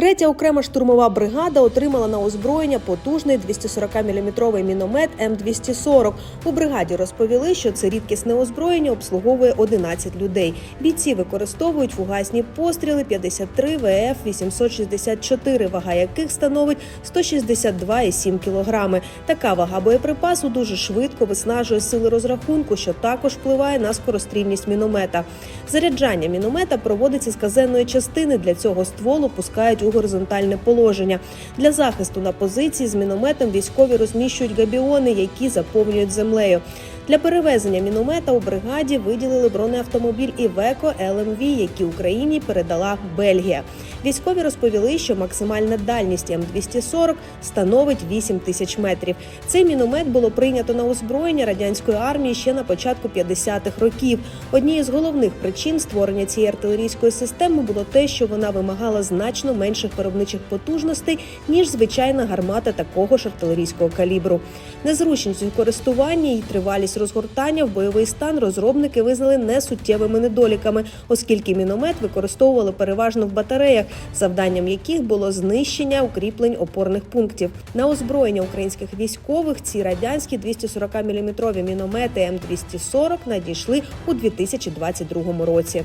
Третя окрема штурмова бригада отримала на озброєння потужний 240-мм міномет М240. У бригаді розповіли, що це рідкісне озброєння обслуговує 11 людей. Бійці використовують фугасні постріли 53 ВФ 864, вага яких становить 162,7 кг. Така вага боєприпасу дуже швидко виснажує сили розрахунку, що також впливає на скорострільність міномета. Заряджання міномета проводиться з казенної частини. Для цього стволу пускають у горизонтальне положення. Для захисту на позиції з мінометом військові розміщують габіони, які заповнюють землею. Для перевезення міномета у бригаді виділили бронеавтомобіль Івеко ЛМВ, які Україні передала Бельгія. Військові розповіли, що максимальна дальність М240 становить 8 тисяч метрів. Цей міномет було прийнято на озброєння радянської армії ще на початку 50-х років. Однією з головних причин створення цієї артилерійської системи було те, що вона вимагала значно менших виробничих потужностей ніж звичайна гармата такого ж артилерійського калібру. Незручність у користуванні і тривалість розгортання в бойовий стан розробники визнали несуттєвими недоліками, оскільки міномет використовували переважно в батареях, завданням яких було знищення укріплень опорних пунктів. На озброєння українських військових ці радянські 240-мм міномети М240 надійшли у 2022 році.